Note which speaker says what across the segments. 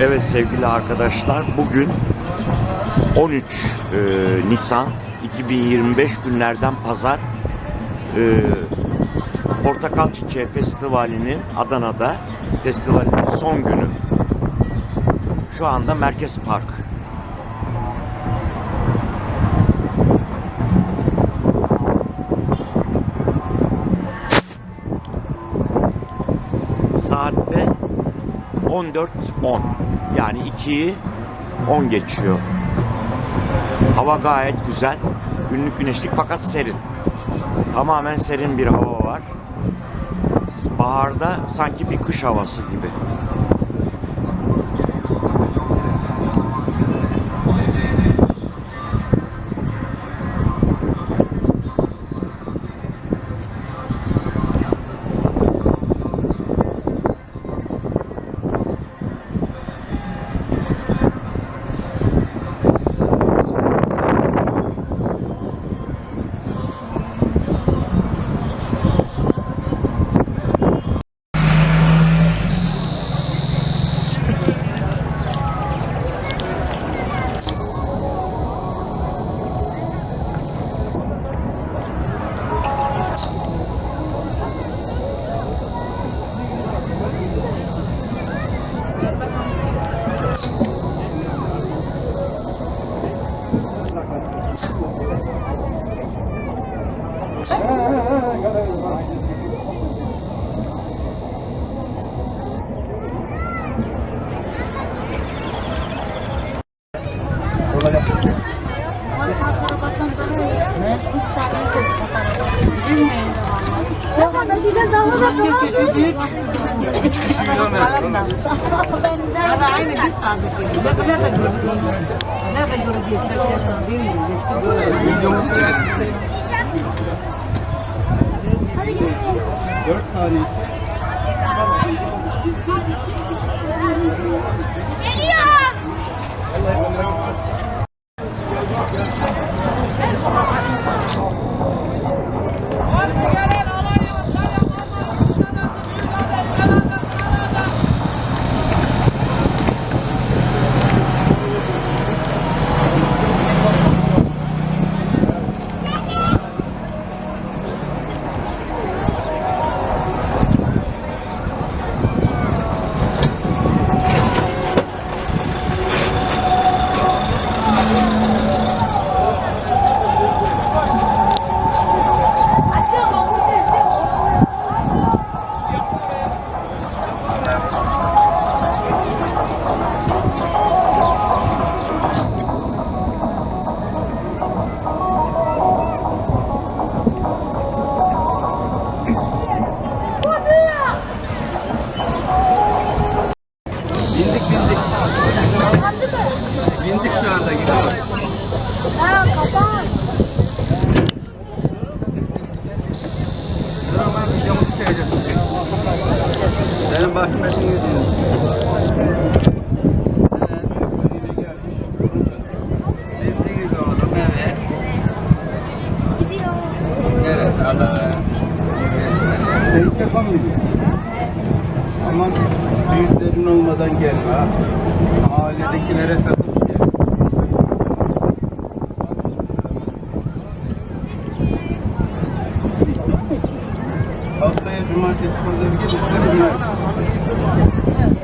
Speaker 1: Evet sevgili arkadaşlar bugün 13 e, Nisan 2025 günlerden pazar e, Portakal Çiçeği Festivali'nin Adana'da festivalin son günü. Şu anda Merkez Park. 14.10 yani 2'yi 10 geçiyor. Hava gayet güzel. Günlük güneşlik fakat serin. Tamamen serin bir hava var. Baharda sanki bir kış havası gibi.
Speaker 2: Nerede göreceğiz? Şaşırtan değil
Speaker 3: Benim başım etini yediniz. Bildiğiniz oğlum evet. Evet Allah.
Speaker 4: Sen ilk defa mı gidiyorsun? Aman büyüklerin olmadan gelme ha. Mahalledekilere takıl Haftaya cumartesi pazar gelirse bilmez.
Speaker 3: Muhammed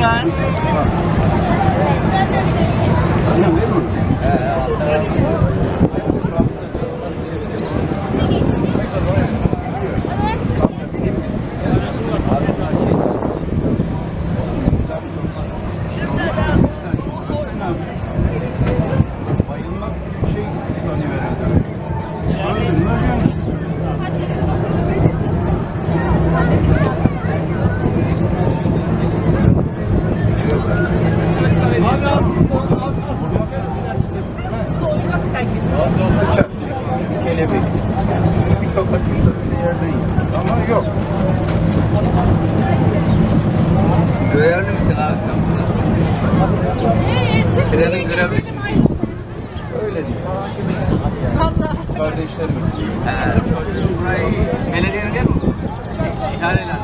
Speaker 4: yan? Kardeşlerim.
Speaker 3: He, çocuğun burayı belediyenin değil mi? İhale ilanı.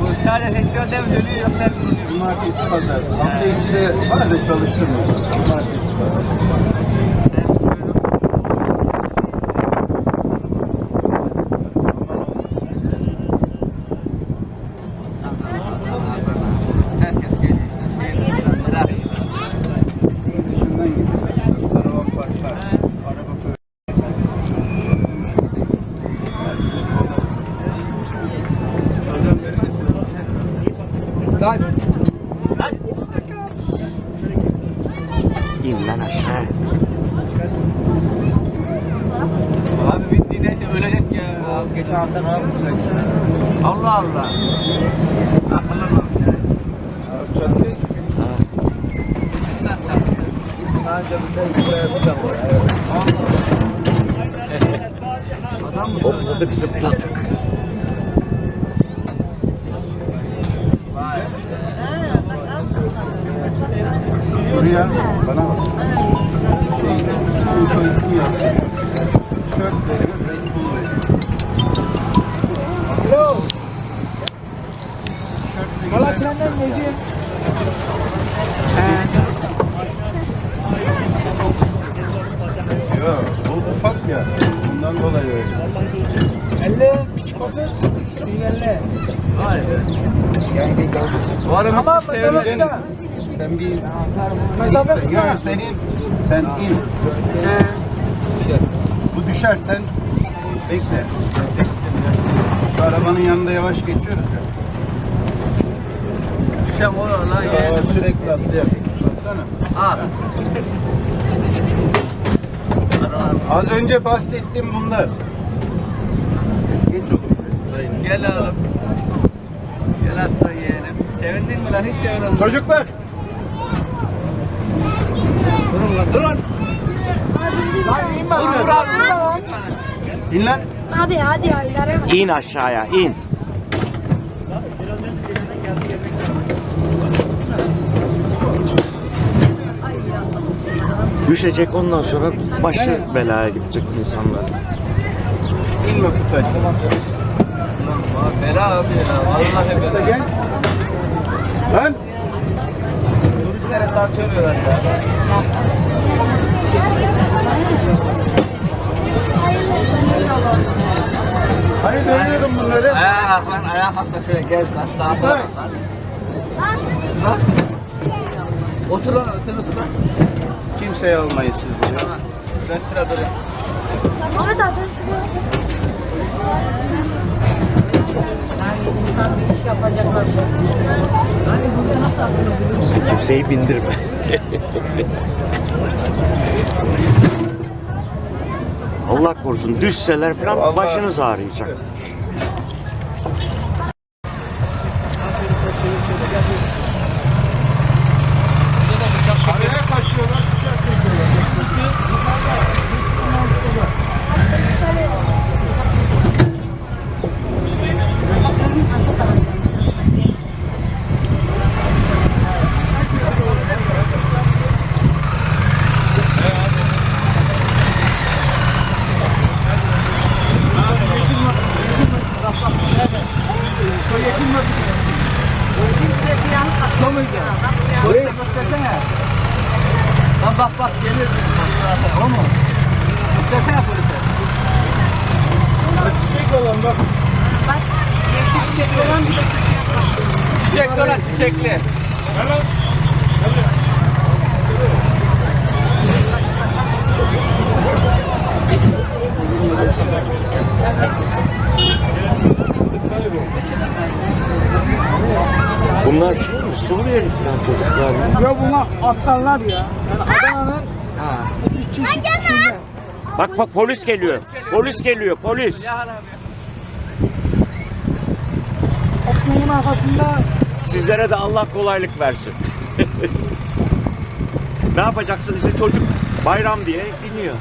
Speaker 3: Bu sadece festivalde mi dönüyor yoksa gün dönüyor?
Speaker 4: Cumartesi pazar. Hafta içi de var da çalıştırmıyor. Cumartesi pazar.
Speaker 3: Herkes geliyor işte. Şey, merak ediyor.
Speaker 4: Dışından geliyorlar işte. Karavan parklar. Araba koy. Çocuğun beri de
Speaker 3: Lan! Lan!
Speaker 1: İn lan aşağı.
Speaker 3: Abi bittiğinde işte ölecek ya. Abi hafta ne yapmışlar işte. Allah Allah. Yani.
Speaker 4: çatıya çıkıyor. Daha önce burada buraya yapacağım.
Speaker 3: Adam mı?
Speaker 1: Hopladık zıpladık.
Speaker 3: Valla senden Necip.
Speaker 4: Yok, bu ufak ya. Bundan dolayı öyle.
Speaker 3: 50. Küçük 30. 50. Vay be. Bu arada tamam, siz seviyorsunuz.
Speaker 4: Canım, Sen bir
Speaker 3: Mesafe
Speaker 4: sen,
Speaker 3: kısa.
Speaker 4: yok, sen. Sen in. Bu düşer sen bekle. Şu arabanın yanında yavaş geçiyoruz ya.
Speaker 3: Düşem olur lan
Speaker 4: Ya,
Speaker 3: ya.
Speaker 4: sürekli atlıyor. Baksana. Az önce bahsettim bunlar. Geç oğlum. Dayın.
Speaker 3: Gel oğlum. Gel aslan yeğenim. Sevindin mi lan? Hiç sevinmedim.
Speaker 4: Çocuklar.
Speaker 3: Durun lan durun. Lan inme. Abi.
Speaker 4: İn lan.
Speaker 5: Abi hadi ilerleme.
Speaker 1: İn aşağıya in. Düşecek ondan sonra başı belaya gidecek insanlar.
Speaker 4: İnme Kutay.
Speaker 3: Bela abi ya. Vallahi bela.
Speaker 4: gel. Lan.
Speaker 3: Turistlere salçalıyorlar ya.
Speaker 4: Hani dönüyorum bunları.
Speaker 3: Ayağa kalk lan. Ayağa kalk da şöyle gez lan. Sağa sola bak lan. Otur lan. Otur otur lan.
Speaker 4: Kimseyi almayın siz buraya.
Speaker 3: Tamam. Ben sıra durayım.
Speaker 5: Ahmet abi sen.
Speaker 1: Sen kimseyi bindirme. Allah korusun düşseler falan
Speaker 4: Allah-
Speaker 1: başınız ağrıyacak.
Speaker 4: Olan
Speaker 3: çiçekli.
Speaker 1: Bunlar şey mi? Suriyeli falan çocuklar mı?
Speaker 6: Ya bunlar aptallar ya. Yani Adana'nın içi içinde.
Speaker 1: Bak bak polis geliyor. Polis geliyor polis.
Speaker 6: Toplumun arkasında
Speaker 1: Sizlere de Allah kolaylık versin. ne yapacaksın işte çocuk bayram diye biniyor.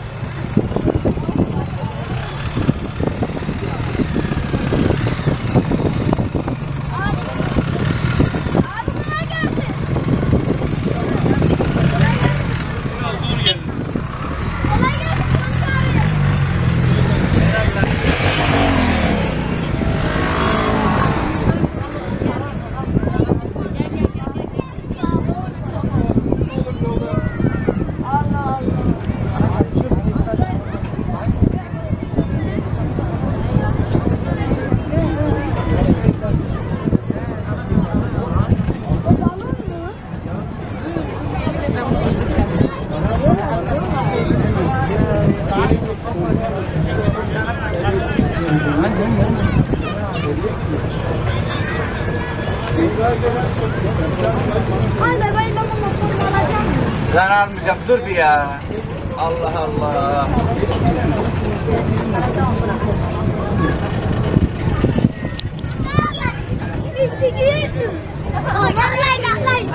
Speaker 3: Almayacağım dur bir ya. Allah Allah.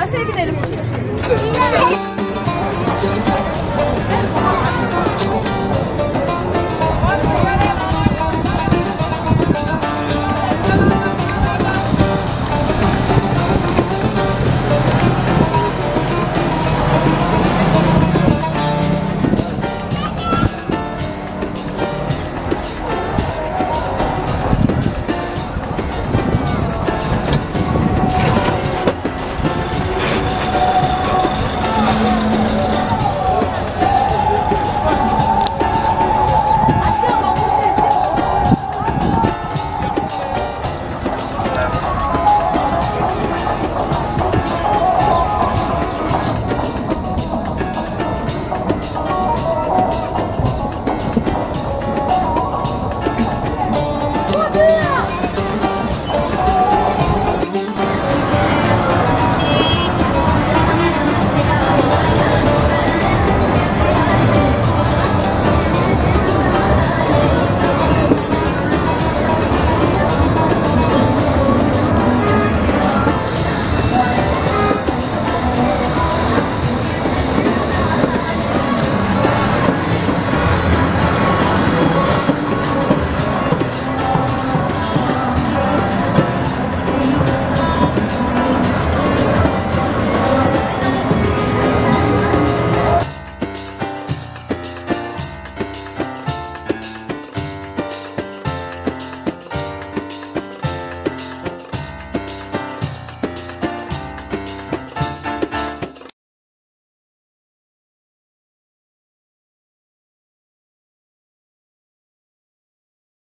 Speaker 5: Aşağı gidelim. Gidelim.